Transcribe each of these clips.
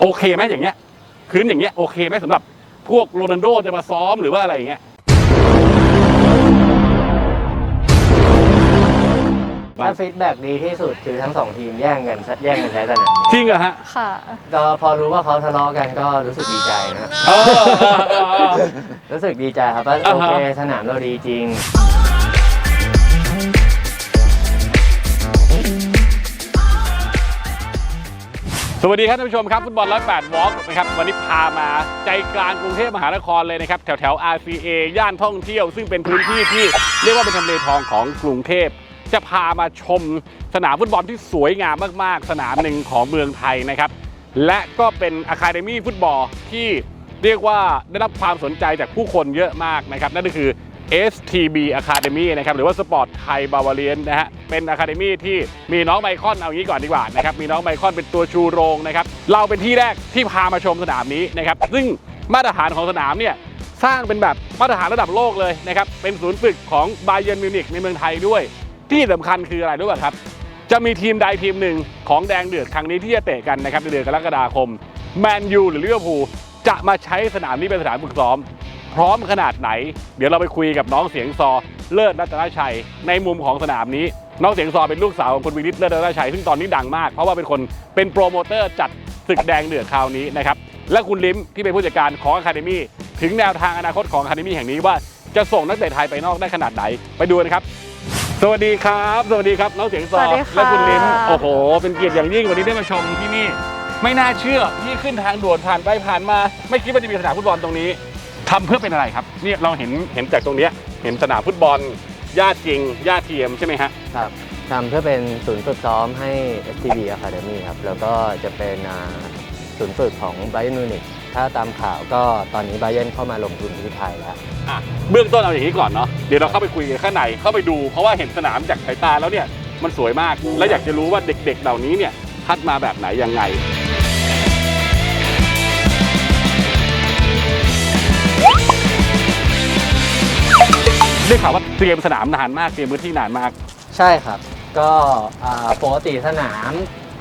โอเคไหมอย่างเงี้ยพื้นอย่างเงี้ยโอเคไหมสำหรับพวกโรนัลโดจะมาซ้อมหรือว่าอะไรอย่างเงี้ยถ้าฟีดแบ็กดีที่สุดคือทั้งสองทีมแย่งกันแย่งกันใช้สนามจริงเหรอฮะ ค่ะก็พอรู้ว่าเขาทะเลาะกันก็รู้สึกดีใจนะเออเออเออเออรู้สึกดีใจครับว่าอ่าโอฮะเคสนามเราดีจริง สวัสดีครับท่านผู้ชมครับฟุตบอล 108 วอล์กนะครับวันนี้พามาใจกลางกรุงเทพมหานครเลยนะครับแถวแถว RCA ย่านท่องเที่ยว ซึ่งเป็นพื้นที่ที่เรียกว่าเป็นทำเลทองของกรุงเทพ จะพามาชมสนามฟุตบอลที่สวยงามมากๆ สนามหนึ่งของเมืองไทยนะครับและก็เป็นอะคาเดมี่ฟุตบอลที่เรียกว่าได้รับความสนใจจากผู้คนเยอะมากนะครับนั่นก็คือ STB Academy นะครับหรือว่าสปอร์ตไทยบาวาเลียนนะฮะเป็นอะคาเดมี่ที่มีน้องไมคอนเอางี้ก่อนดีกว่านะครับมีน้องไมคอนเป็นตัวชูโรงนะครับเราเป็นที่แรกที่พามาชมสนามนี้นะครับซึ่งมาตรฐานของสนามเนี่ยสร้างเป็นแบบมาตรฐานระดับโลกเลยนะครับเป็นศูนย์ฝึกของบาเย r n นมิวนิกในเมืองไทยด้วย ที่สำคัญคืออะไรรู้ป่ะครับ จะมีทีมใดทีมหนึ่งของแดงเดือดครั้งนี้ที่จะเตะกันนะครับในเดือนกรกฎาคมแมนยูหรือลิเวอร์พูลจะมาใช้สนามนี้เป็นสนามฝึกซ้อม พร้อมขนาดไหน เดี๋ยวเราไปคุยกับน้องเสียงซอเลิศรัตนชัย ในมุมของสนามนี้ น้องเสียงซอเป็นลูกสาวของคุณวินิตเลิศรัตนชัย ซึ่งตอนนี้ดังมากเพราะว่าเป็นคนเป็นโปรโมเตอร์จัดศึกแดงเดือดคราวนี้นะครับและคุณลิมที่เป็นผู้จัดการของอะคาเดมี่ถึงแนวทางอนาคตของอะคาเดมี่แห่งนี้ว่าจะส่งนักเตะไทยไปนอกได้ขนาดไหนไปดูกันครับ สวัสดีครับ สวัสดีครับน้องเสียงซอสวัสดีค่ะ และคุณลิมโอ้โห เป็นเกียรติอย่างยิ่งวันนี้ได้มาชมที่นี่ ไม่น่าเชื่อที่ขึ้นทางด่วนผ่านไปผ่านมา ไม่คิดว่าจะมีสนามฟุตบอลตรงนี้ ทำเพื่อเป็นอะไรครับเนี่ยเราเห็นเห็นจากตรงเนี้ยเห็นสนามฟุตบอลหญ้าจริงหญ้าเทียมใช่ไหมฮะ ครับทำเพื่อเป็นศูนย์ฝึกซ้อมให้ STB Academy ครับ แล้วก็จะเป็นอ่าศูนย์ฝึกของ Bayern Munich ถ้าตามข่าวก็ตอนนี้ Bayern เข้ามาลงทุนที่ไทยแล้ว อะเบื้องต้นเอาอย่างนี้ก่อนเนาะเดี๋ยวเราเข้าไปคุยกันข้างในเข้าไปดู เพราะว่าเห็นสนามจากสายตาแล้วเนี่ยมันสวยมาก และอยากจะรู้ว่าเด็กๆ เหล่านี้เนี่ยคัดมาแบบไหนยังไง ได้ข่าวว่าเตรียมสนามนานมากเตรียมพื้นที่นานมาก ใช่ครับ ก็อ่าปกติสนาม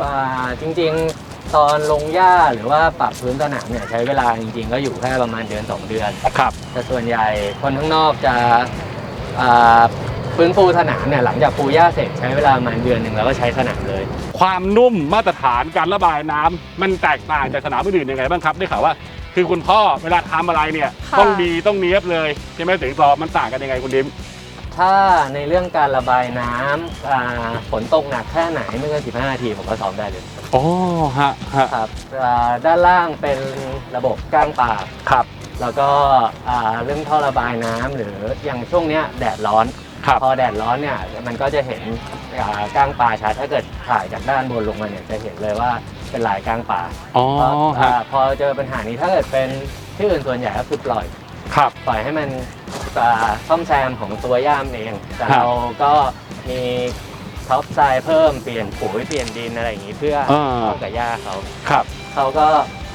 อ่าจริงๆ ตอนลงหญ้าหรือว่าปรับพื้นสนามเนี่ยใช้เวลาจริงๆ ก็อยู่แค่ประมาณเดือน 2 เดือน ครับ แต่ส่วนใหญ่คนข้างนอกจะอ่าฟื้นฟูสนามเนี่ยหลังจากปูหญ้าเสร็จใช้เวลาประมาณเดือนหนึ่งแล้วก็ใช้สนามเลย ความนุ่มมาตรฐานการระบายน้ำมันแตกต่างจากสนามอื่นๆยังไงบ้างครับ ได้ข่าวว่า คือคุณพ่อเวลาทำอะไรเนี่ยค่ะ ต้องดีต้องเนี้ยบเลยใช่ไหมถึงสอบมันต่างกันยังไงคุณดิม ถ้าในเรื่องการระบายน้ำอ่าฝนตกหนักแค่ไหนไม่เกิน15นาทีผมก็ซ้อมได้เลยโอ้ฮะฮะครับอ่าด้านล่างเป็นระบบก้างปาก ครับแล้วก็อ่าเรื่องท่อระบายน้ำหรืออย่างช่วงเนี้ยแดดร้อน ครับ พอแดดร้อนเนี่ยมันก็จะเห็นอ่าก้างปลาชัดถ้าเกิดถ่ายจากด้านบนลงมาเนี่ยจะเห็นเลยว่า เป็นลายก้างปลาอ๋อพอฮะอ่าพอเจอปัญหานี้ถ้าเกิดเป็นที่อื่นส่วนใหญ่ก็คือปล่อยครับปล่อยให้มันอ่าซ่อมแซมของตัวย่ามเอง แต่ครับเราก็มีท็อปไซด์เพิ่มเปลี่ยนปุ๋ยเปลี่ยนดินอะไรอย่างนี้เพื่ออ่าเข้ากับหญ้าเขาครับเขาก็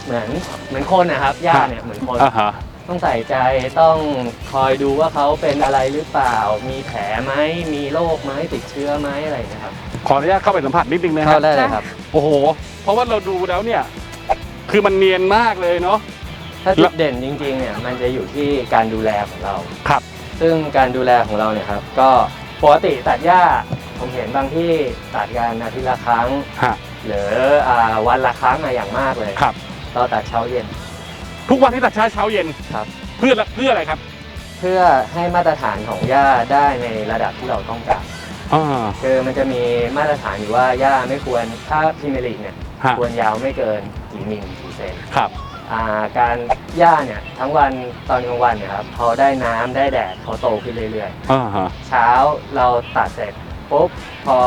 เหมือนเหมือนคนนะครับหญ้าเนี่ยเหมือนคนอ่าฮะต้องใส่ใจต้องคอยดูว่าเขาเป็นอะไรหรือเปล่า มีแผลไหมมีโรคไหมติดเชื้อไหมอะไรอย่างเงี้ยครับ ขออนุญาตเข้าไปสัมผัสนิดนึงนะครัเข้าบได้เลยครับ โอ้โห เพราะว่าเราดูแล้วเนี่ย คือมันเนียนมากเลยเนาะ ถ้าจุดเด่นจริงๆเนี่ยมันจะอยู่ที่การดูแลของเราครับ ซึ่งการดูแลของเราเนี่ยครับก็ปกติตัดหญ้าผมเห็นบางที่ตัดกันอาทิตย์ละครั้ง ฮะ หรืออ่าวันละครั้งอะอย่างมากเลยครับ เราตัดเช้าเย็น ทุกวันที่ตัดเช้าเช้าเย็นครับ เพื่อเพื่ออะไรครับ เพื่อให้มาตรฐานของหญ้าได้ในระดับที่เราต้องการ อ่า คือมันจะมีมาตรฐานอยู่ว่าหญ้าไม่ควรถ้าพรีเมียร์ลีกเนี่ยฮะ ควรยาวไม่เกินกี่มิลกี่เซนครับ อ่าการหญ้าเนี่ยทั้งวันตอนกลางวันเนี่ยครับพอได้น้ำได้แดดเขาโตขึ้นเรื่อยอ่าฮะ ๆ เช้าเราตัดเสร็จปุ๊บพอ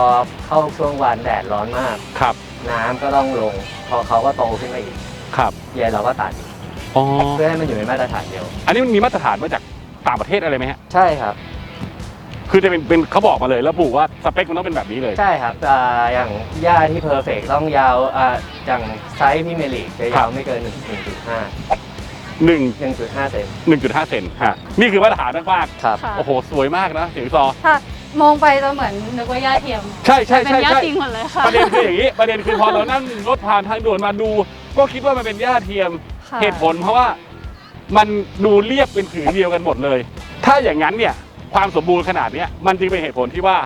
เข้าช่วงวันแดดร้อนมาก ครับ น้ำก็ต้องลง พอเขาก็โตขึ้นมาอีกครับ เย็นเราก็ตัดอีกอ๋อ เพื่อให้มันอยู่ในมาตรฐานเดียว อันนี้มันมีมาตรฐานมาจากต่างประเทศอะไรไหมฮะ ใช่ครับ คือจะเป็นเป็นเขาบอกมาเลยแล้วบุว่าสเปคมันต้องเป็นแบบนี้เลย ใช่ครับอ่าอย่างหญ้าที่เพอร์เฟกต้องยาวอ่าอย่างไซส์พรีเมียร์ลีกจะครัยาบวไม่เกิน 1.5หนึ่ง1.5เซนหนึ่งจุดห้าเซนฮะนี่คือมาตรฐานมากครับ ค่ะๆโอ้โห สวยมากนะเสียงซอถ้ามองไปจะเหมือนนึกว่าย่าเทียมใช่ใช่เป็นใช่ย่าใช่จริงหมดเลยค่ะประเด็นคืออย่างนี้ ประเด็นคือพอเรานั่งรถผ่านทางด่วนมาดู ก็คิดว่ามันเป็นหญ้าเทียม ค่ะ เหตุผลเพราะว่ามันดูเรียบเป็นผืนเดียวกันหมดเลย ถ้าอย่างนั้นเนี่ย ความสมบูรณ์ขนาดเนี้ยมันจึงเป็นเหตุผลที่ว่า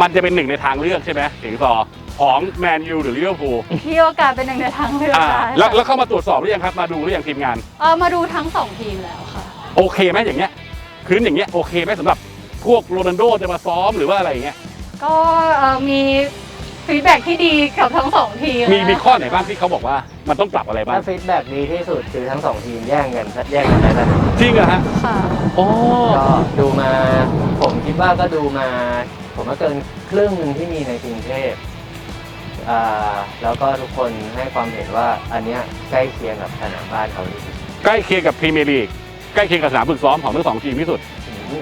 มันจะเป็นหนึ่งในทางเลือกใช่ไหมสิงซอของแมนยูหรือลิเวอร์พูลมีโอกาสเป็นหนึ่งในทางเลือกอ่าได้แล้วค่ะแล้วเข้ามาตรวจสอบหรือยังครับมาดูหรือยังทีมงานเออมาดูทั้งสองทีมแล้วค่ะ โอเคไหมอย่างเงี้ยพื้นอย่างเงี้ยโอเคไหมสำหรับพวกโรนัลโดจะมาซ้อมหรือว่าอะไรอย่างเงี้ยก็เอ่อมี ฟีดแบ็ที่ดีกับทั้งสองทีมมีมีนะข้อไหนบ้างที่เขาบอกว่ามันต้องปรับอะไรบ้าง ถ้าฟีดแบ็กดีที่สุดคือทั้งสองทีมแย่งกันแย่งกันได้สนามจริงเหรอฮะค่ะโอ้ก็ดูมาผมคิดว่าก็ดูมา ผมว่าเกินครึ่งหนึ่งที่มีในกรุงเทพอ่าแล้วก็ทุกคนให้ความเห็นว่าอันเนี้ยใกล้เคียงกับสนามบ้านเขาที่สุดใกล้เคียงกับพรีเมียร์ลีกใกล้เคียงกับสนามฝึกซ้อมของทั้งสองทีมที่สุด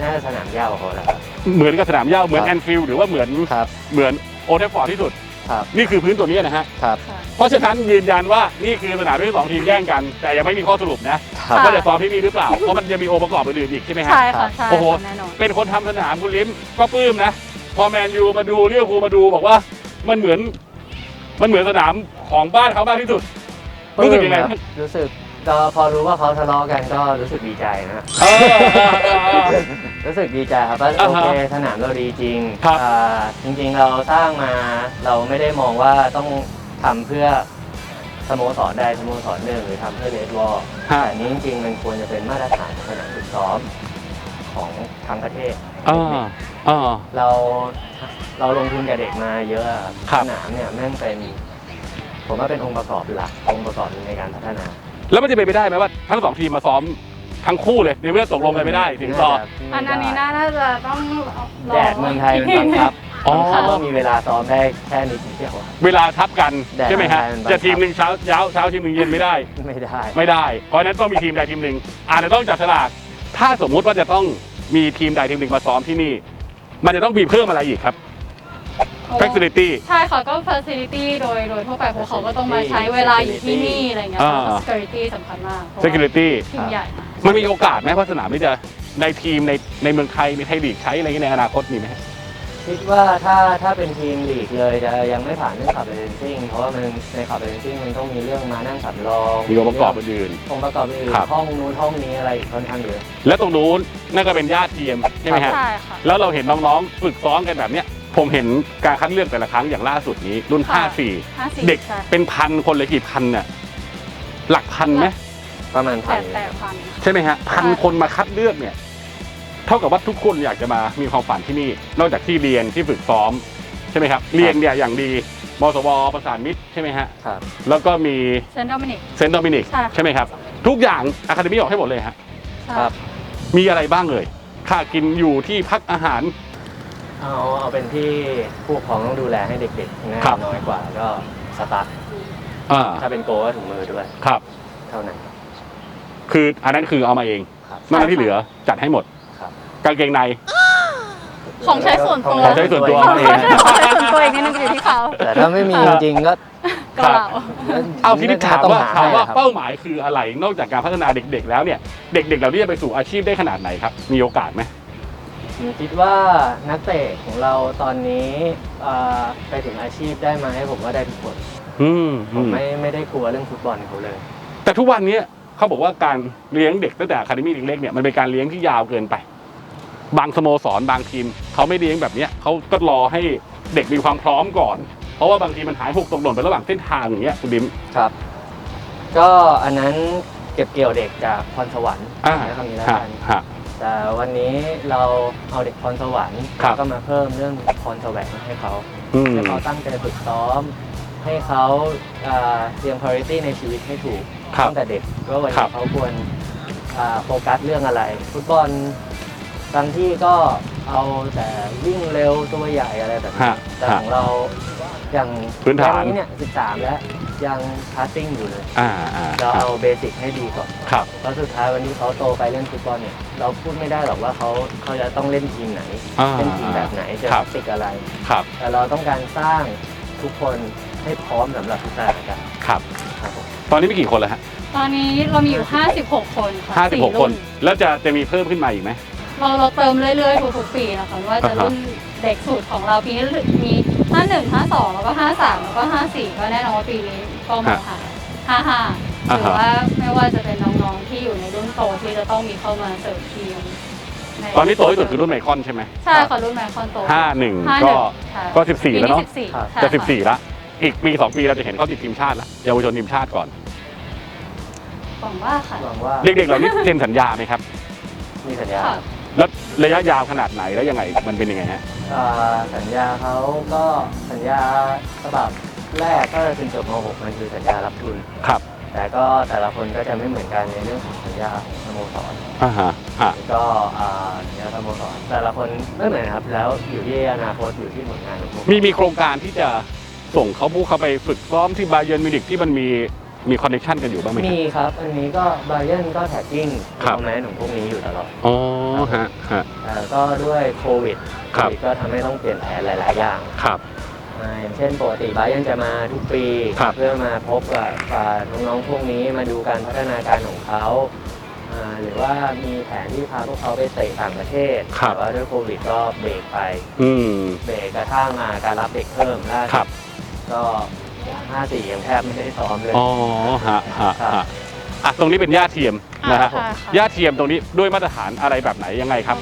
น่าจะสนามหญ้าของเขาแหละครับ เหมือนกับสนามหญ้าเหมือนครัแอบนฟิลด์หรือว่าเหมือนครับ เหมือนโอเทฟฟอร์ดที่สุด ครับนี่คือพื้นตัวนี้นะฮะ ครับค่ะเพราะฉะนั้นยืนยันว่านี่คือสนามที่สองทีมแย่งกัน แต่ยังไม่มีข้อสรุปนะครับว่าจะซ้อมที่นี่หรือเปล่า เพราะมันจะมีองค์ประกอบอื่นๆอีกใช่ไหมฮะ ใช่ค่ะใช่โอ้โห ค่ะแน่นอน เป็นคนทำสนามคุณลิ้มก็ปลื้มนะ พอแมนยูมาดูเรียวคูลมาดูบอกว่ามันเหมือน มันเหมือนสนามของบ้านเขามากที่สุด รู้สึกยังไง ปลื้มครับรู้สึก ก็พอรู้ว่าเขาทะเลาะกันก็รู้สึกดีใจนะ เออเออเออเออ รู้สึกดีใจครับว่าอ่าโอฮะเคสนามเราดีจริงครับอ่าจริงๆเราสร้างมาเราไม่ได้มองว่าต้องทำเพื่อสโมสรใดสโมสรหนึ่งหรือทำเพื่อเลดวอลฮะ แต่นี้จริงๆมันควรจะเป็นมาตรฐานของสนามฝึกซ้อมของทั้งประเทศ อ่าอ่า เราเราลงทุนกับเด็กมาเยอะอะครับ สนามเนี่ยแม่งเป็น ผมว่าเป็นองค์ประกอบหลักองค์ประกอบหนึ่งในการพัฒนา แล้วมันจะเป็นไปได้ไหมว่า ทั้งสองทีมมาซ้อมทั้งคู่เลยในเมื่อตกลงกันไม่ได้ถึงต่อ อันอันนี้น่าน่าจะต้องรแดดเมืองไทยมันบังคับอ๋อ บังคับว่ามีเวลาซ้อมได้แค่นิดเดียวอะ เวลาทับกันแดดใช่ไหมฮะมันบังคับ จะทีมหนึ่งเช้าเช้าเช้าทีมหนึ่งเย็นไม่ได้ ไม่ได้ ไม่ได้ เพราะฉะนั้นต้องมีทีมใดทีมหนึ่งอาจจะต้องจับฉลากถ้าสมมุติว่าจะต้องมีทีมใดทีมหนึ่งมาซ้อมที่นี่ มันจะต้องมีเพิ่มอะไรอีกครับ facility ใช่ค่ะ ก็ facility โดยโดยทั่วไปเพราะเขาก็ต้องมาใช้เวลาอยู่ที่นี่อะไรเงี้ย อ่าค่ะ security สำคัญมากเพราะว่า security ทีมใหญ่มันมีโอกาสไหมว่าสนามนี้จะในทีมในในเมืองไทยในไทยลีกใช้อะไรอย่างเงี้ยในอนาคตมีไหมฮะคิดว่าถ้าถ้าเป็นทีมลีกเลยจะยังไม่ผ่านเรื่องขับเรนซิ่งเพราะว่ามันในขับเรนซิ่งมันต้องมีเรื่องมานั่งสำรองมีองค์ประกอบอื่น องค์ประกอบอื่นครับ ห้องนู้นห้องนี้อะไรอีกค่อนข้างเยอะ ๆแล้วตรงนู้นนั่นก็เป็นญาติทีมใช่ไหมฮะ ใช่ค่ะ แล้วเราเห็นน้องๆฝึกซ้อมกันแบบเนี้ย ผมเห็นการคัดเลือกแต่ละครั้งอย่างล่าสุดนี้ รุ่น ค่ะ54ห้าสี่เด็กใช่เป็นพันคนเลยกี่พันน่ะหลักพันไหมประมาณแปพันดแปดพัน ใช่ไหมฮะพันคนมาคัดเลือกเนี่ย เท่ากับว่าทุกคนอยากจะมามีความฝันที่นี่ นอกจากที่เรียนที่ฝึกซ้อม ใช่ไหมครับเรียนเนี่ยอย่างดีมสวประสานมิตรใช่ไหมฮะครับ แล้วก็มีเซนต์โดมินิก เซนต์โดมินิกค่ะ ใช่ไหมครับ ทุกอย่างอะคาเดมี่ออกให้หมดเลยฮะ ใช่ ครับ มีอะไรบ้างเลย ค่ากินอยู่ที่พักอาหาร เอาเอาเป็นที่ผู้ปกครองต้องดูแลให้เด็กๆนะครับ น้อยกว่าก็สตาร์ทอ่าถ้าเป็นโกก็ถุงมือด้วย ครับ เท่านั้น คืออันนั้นคือเอามาเองครับ นอกนั้นที่เหลือจัดให้หมดครับ กางเกงใน ของใช้ส่วนตัว ของใช้ส่วนตัว ของใช้ของใช้ส่วนตัวเองนิดนึงอยู่ที่เขาแต่ถ้าไม่มีจริงๆก็ก็เราเอาทีนี้ถามต้องว่าหถามว่าให้ครับเป้าหมายคืออะไรนอกจากการพัฒนาเด็กๆ แล้วเนี่ย เด็กๆเหล่านี้จะไปสู่อาชีพได้ขนาดไหนครับ มีโอกาสไหม คิดว่านักเตะของเราตอนนี้เอ่อไปถึงอาชีพได้ไหมผมว่าได้ทุกคนอืมผมไม่ไม่ได้กลัวเรื่องฟุตบอลเขาเลย แต่ทุกวันนี้เขาบอกว่าการเลี้ยงเด็กตั้งแต่อะคาเดมี่เล็กๆเนี่ยมันเป็นการเลี้ยงที่ยาวเกินไป บางสโมสรบางทีมเขาไม่เลี้ยงแบบเนี้ยเขาก็รอให้เด็กมีความพร้อมก่อน เพราะว่าบางทีมันหายหกตกหล่นไประหว่างเส้นทางอย่างเงี้ยคุณดิมครับ ก็อันนั้นเก็บเกี่ยวเด็กจากพรสวรรค์อ่าใช้คำนี้แล้วฮะกันฮะ แต่วันนี้เราเอาเด็กพรสวรรค์ครับแล้วก็มาเพิ่มเรื่องพรแสวงให้เขาอืม ให้เขาตั้งใจฝึกซ้อม ให้เขาเอ่อเตรียม priority ในชีวิตให้ถูกครับตั้งแต่เด็กว่าวันครันี้บ เขาควรอ่าโฟกัสเรื่องอะไรฟุตบอลบางที่ก็เอาแต่วิ่งเร็วตัวใหญ่อะไรแบบนี้ ฮะแต่ฮะ ของเรา อย่างพื้นฐานวันี้เนี่ย13 แล้วยังพาสซิ่งอยู่เลย อ่าอ่าเราครับเอาเบสิกให้ดีก่อนครับ แล้วสุดท้ายวันนี้เขาโตไปเล่นฟุตบอลเนี่ยเราพูดไม่ได้หรอกว่าเขาเขาจะต้องเล่นทีมไหนอ่าเล่นทีมแบบไหนจะครับ ติกอะไร ครับแต่เราต้องการสร้างทุกคนให้พร้อมสำหรับทุกสถานการณ์ครับ ครับผมตอนนี้มีกี่คนแล้วฮะตอนนี้เรามีอยู่ 56 คนค่ะห้าสิบหกสี่ครุ่นแล้วจะจะมีเพิ่มขึ้นมาอีกไหม เราเราเติมเรื่อยๆทุกๆปีนะคะว่าจะอ่าฮะ รุ่น เด็กสุดของเราปีนี้มี 51 52 แล้วก็ 53 แล้วก็ 54 ก็แน่นอนว่าปีนี้ก็มาหาห้าห้าอ่าหรือฮะว่าไม่ว่าจะเป็นน้องๆที่อยู่ในรุ่นโตที่จะต้องมีเข้ามาเสริมทีมในตอนนี้โตที่สุดคือรุ่นไมคอนใช่ไหมใช่ค่ะรุ่นแมคคอนโตห้าหนึ่ง51ก็ใช่ก็สิบสี่แล้วเนาะปี14ครับใช่จะค่สิบสี่ละอีกปีสองปีเราจะเห็นเขาติดทีมชาติละเยาวชนทีมชาติก่อนหวังว่าค่ะหวังว่าเด็กๆเหล่านี้เซ็นสัญญาไหมครับมีสัญญาค่ะ แล้วระยะยาวขนาดไหนแล้วยังไงมันเป็นยังไงฮะอ่าสัญญาเขาก็สัญญาฉบับแรกก็คือจบม .6 มันคือสัญญารับทุน ครับแต่ก็แต่ละคนก็จะไม่เหมือนกันในเรื่องของสัญญาสโมสรอ่าฮะฮะก็อ่าสัญญาสโมสรแต่ละคนไม่เหมือนครับ แล้วอยู่ที่อนาคตอยู่ที่ผลงานของพวกมีมีโครงการที่จะส่งเขาผู้เข้าไปฝึกซ้อมที่บาเยิร์นมิวนิกที่มันมี มีคอนเนคชันกันอยู่บ้างไหมครับมีครับ อันนี้ก็บาเยนก็แท็กกิ้งครับคอมเมนต์ของพวกนี้อยู่ตลอดอ๋อฮะฮะแต่ก็ด้วยโควิดคโครับวิดก็ทำให้ต้องเปลี่ยนแผนหลาย ๆ อย่างครับอ่าอย่างเช่นปกติบาเยนจะมาทุกปีครับเพื่อมาพบกับอ่าน้องๆพวกนี้มาดูการพัฒนาการของเขาอ่าหรือว่ามีแผนที่พาพวกเขาไปเตะต่างประเทศครับแต่ว่าด้วยโควิดก็เบรกไปอืมเบรกกระทั่งมาการรับเด็กเพิ่มล่าสุ ดครับก็54ยังแทบไม่ได้ซ้อมเลย อ๋อฮะฮะฮะอะตรงนี้เป็นหญ้าเทียมนะฮะอ่าค่ะค่ะ หญ้าเทียมตรงนี้ด้วยมาตรฐานอะไรแบบไหนยังไงครับ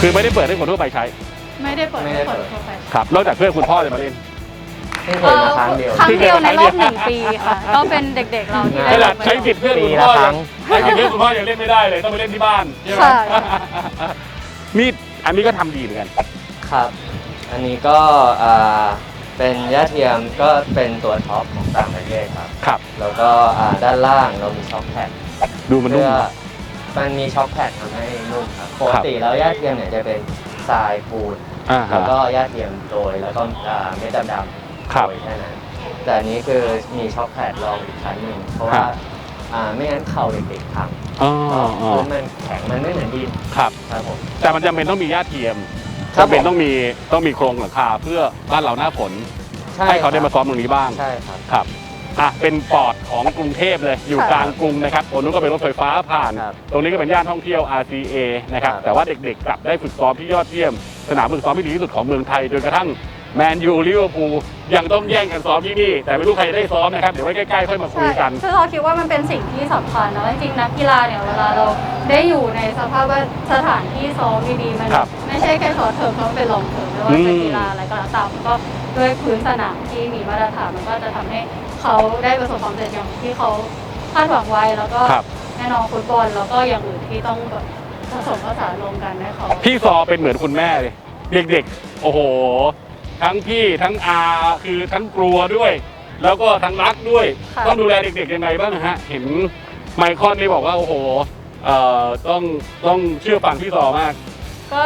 คือไม่ได้เปิดให้คนทั่วไปใช้ไม่ได้เปิดไม่ให้ได้เปิดเปิดทั่วไปครับนอกจากเพื่อนคุณพ่อจะมาเล่นเพิ่งเคยมาครั้งเดียว ครั้งเดียวในรอบหนึ่งปีค่ะ ก็เป็นเด็กๆเราที่ขได้นารัดบใช้สิทธิ์เพื่อนคุณพ่อยังใช้สิทธิ์เพื่อนคุณพ่อยังเล่นไม่ได้เลยต้องไปเล่นที่บ้านใช่ไหมค่ะนี่อันนี้ก็ทำดีเหมือนกัน ครับ อันนี้ก็อ่าเป็นย่าเทียมก็เป็นตัวท็อปของต่างประเทศครับ ครับ แล้วก็อ่าด้านล่างเรามีช็อคแพดดูมันนุ่ม เพื่อเนอะมันมีช็อคแพดทำให้นุ่มครับปกติแล้วย่าเทียมเนี่ยจะเป็นทรายปูน อ่าแล้ฮะวก็ย่าเทียมโรยแล้วก็อ่าเม็ดดำๆครับโรยแค่นั้นแต่อันนี้คือมีช็อคแพดรองอีกชั้นหนึ่งเพราะครัว่าบ อ่าไม่งั้นเข่าเด็กๆพังอ๋ออ๋อพื้นมันแข็งมันไม่เหมือนดินครับ ครับผม แต่มันจำเป็นต้องมีหญ้าเทียมครับจำเป็นผม ต้องมีต้องมีโครงหลังคาเพื่อบ้านเราหน้าฝนให้เขาได้มาซ้อมตรงนี้บ้าง ใช่ครับ ครับ อะ เป็นปอดของกรุงเทพเลย อยู่ค่ะกลางกรุงนะครับตรงนู้นก็เป็นรถไฟฟ้าผ่าน ครับตรงนี้ก็เป็นย่านท่องเที่ยว RCA นะครับ ครับ แต่ว่าเด็กๆกลับได้ฝึกซ้อมที่ยอดเยี่ยม สนามฝึกซ้อมที่ดีที่สุดของเมืองไทย จนกระทั่ง แมนยูลิเวอร์พูลยังต้องแย่งกันซ้อมที่นี่ แต่ไม่รู้ใครจะได้ซ้อมนะครับ เดี๋ยวไว้ใกล้ๆค่อยมาคุใช่ยกัน คือเราคิดว่ามันเป็นสิ่งที่สำคัญนะจริงๆนักกีฬาเนี่ยเวลาเราได้อยู่ในสภาพว่าสถานที่ซ้อมดีๆมันครับไม่ใช่แค่ช็อตเทอมเพราะมันเป็นลองเทอมไม่ว่าจะอืมกีฬาอะไรก็แล้วแต่มันก็ด้วยพื้นสนามที่มีมาตรฐานมันก็จะทำให้เขาได้ประสบความสำเร็จอย่างที่เขาคาดหวังไว้แล้วก็ครับ แน่นอนฟุตบอลแล้วก็อย่างอื่นที่ต้องแบบผสมผสานรวมกันให้เขา พี่ซอเป็นเหมือนคุณแม่เลย เด็กๆ โอ้โห ทั้งพี่ทั้งอาคือทั้งกลัวด้วย แล้วก็ทั้งรักด้วย ค่ะ ต้องดูแลเด็กๆยังไงบ้างฮะ เห็นไมคอนนี่บอกว่า โอ้โหเอ่อต้องต้องเชื่อฟังพี่ซอมาก ก็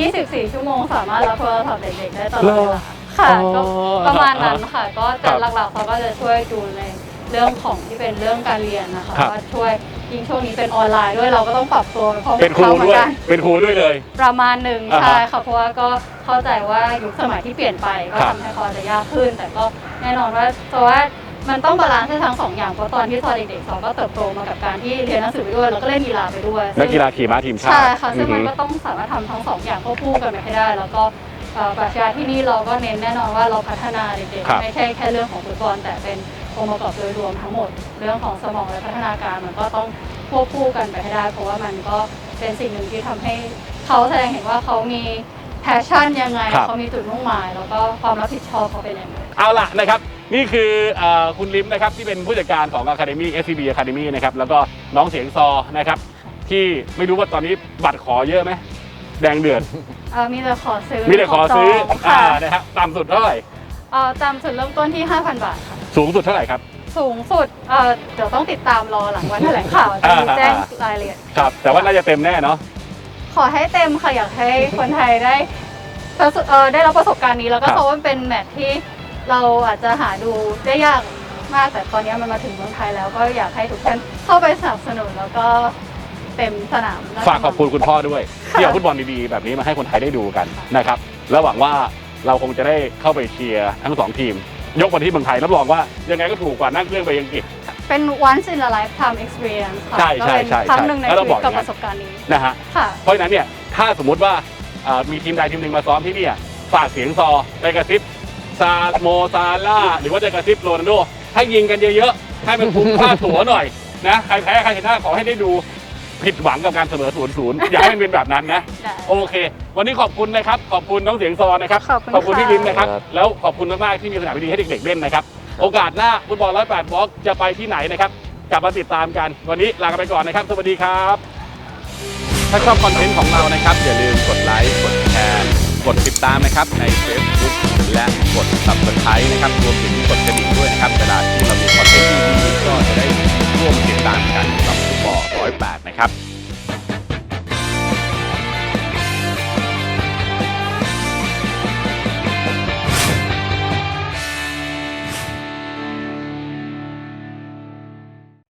24 ชั่วโมงสามารถรับโทรศัพท์เด็กๆได้ตลอดเหรเวอลาค่ะอ๋อก็ประมาณนั้นค่ะ ก็แต่ครับหลักๆเขาก็จะช่วยจูนใน เรื่องของที่เป็นเรื่องการเรียนนะคะครับ ว่าช่วยยิ่งช่วงนี้เป็นออนไลน์ด้วยเราก็ต้องปรับตัวเพราะเป็นครูเขาเหมืด้วยอนกันเป็นครูด้วยเลย ประมาณหนึ่งอ่าฮะใช่ค่ะเพราะว่าก็เข้าใจว่ายุคสมัยที่เปลี่ยนไปก็ครับ ทำให้เขาจะยากขึ้น แต่ก็แน่นอนว่าเพราะว่ามันต้องบาลานซ์ให้ทั้งสองอย่างเพราะตอนที่ตอนเด็กๆเราก็เติบโตมากับการที่เรียนหนังสือไปด้วยแล้วก็เล่นกีฬาไปด้วย นักกีฬาขี่ม้าทีมชาติใช่ค่ะซึ่งมันอือก็หือต้องสามารถทำทั้งสองอย่างควบคู่กันไปให้ได้ แล้วก็เอ่อปรัชญาที่นี่เราก็เน้นแน่นอนว่าเราพัฒนาเด็กครับ ๆไม่ใช่แค่เรื่องของฟุตบอลแต่เป็น องค์ประกอบโดยรวมทั้งหมด เรื่องของสมองและพัฒนาการมันก็ต้องควบคู่กันไปให้ได้ เพราะว่ามันก็เป็นสิ่งหนึ่งที่ทำให้เขาแสดงเห็นว่าเขามีแพชชั่นยังไงครับเขามีจุดมุ่งหมาย แล้วก็ความรับผิดชอบเขาเป็นยังไงเอาล่ะนะครับนี่คือเอ่อคุณลิมนะครับที่เป็นผู้จัดการของ Academy SCB Academy นะครับแล้วก็น้องเสียงซอนะครับที่ไม่รู้ว่าตอนนี้บัตรขอเยอะไหมแดงเดือดเอ่อมีแต่ขอซื้อมีแต่ขอซื้อจงอ่าค่ะนะครับต่ำสุดเท่าไหร่เอ่อตามจุดเริ่มต้นที่ 5,000 บาทค่ะ สูงสุดเท่าไหร่ครับ สูงสุดเอ่อเดี๋ยวต้องติดตามรอหลังวันแถลงข่าวจะมีแจ้งรายละเอียด ครับ แต่ว่าน่าจะเต็มแน่เนาะ ขอให้เต็มค่ะอยากให้คนไทยได้ประสบเอ่อได้รับประสบการณ์นี้แล้วก็ครับ เพราะว่ามันเป็นแมตช์ที่เราอาจจะหาดูได้ยากมากแต่ตอนนี้มันมาถึงเมืองไทยแล้วก็อยากให้ทุกท่านเข้าไปสนับสนุนแล้วก็เต็มสนามและฝากขอบคุณคุณพ่อด้วย ที่เอาฟุตบอลดีๆ แบบนี้มาให้คนไทยได้ดูกันนะครับ แล้วหวังว่าเราคงจะได้เข้าไปเชียร์ทั้งสองทีม ยกมาที่เมืองไทยรับรองว่ายังไงก็ถูกกว่านั่งเครื่องไปอังกฤษ เป็น once in a lifetime experience ค่ะใช่ใช่ก็เป็นใช่ครั้งหนึ่งในแล้วเราชีวิบอตกกับอย่างนั้ปน ระสบการณ์นี้ นะฮะค่ะ เพราะฉะนั้นเนี่ยถ้าสมมติว่าเอ่อมีทีมใดทีมหนึ่งมาซ้อมที่เนี่ยฝากเสียงซอไปกระซิบซาโมซาร่าหรือว่าจะกระซิบโรนัลโดให้ยิงกันเยอะๆให้มันคุ้มค่าตั๋วหน่อยนะใครแพ้ใครชนะขอให้ได้ดู ผิดหวังกับการเสมอศูนย์ศูนย์อย่าให้มันเป็นแบบนั้นนะ ได้ โอเค วันนี้ขอบคุณนะครับ ขอบคุณน้องเสียงซอนะครับขอบคุณพี่ค่ะลินนะครับ ครับ แล้วขอบคุณมากๆที่มีสนามดีๆให้เด็กๆเล่นนะครับ โอกาสหน้าฟุตบอลร้อยแปดบล็อกจะไปที่ไหนนะครับ กลับมาติดตามกัน วันนี้ลากันไปก่อนนะครับ สวัสดีครับ ถ้าชอบคอนเทนต์ของเรานะครับ อย่าลืมกดไลค์กดแชร์กดติดตามนะครับใน Facebook และกด Subscribe นะครับรวมถึงกดกระดิ่งด้วยนะครับเวลาที่เรามีคอนเทนต์ดีๆก็จะได้ร่วมติดตามกันกับ ปร้อยแปดนะครับ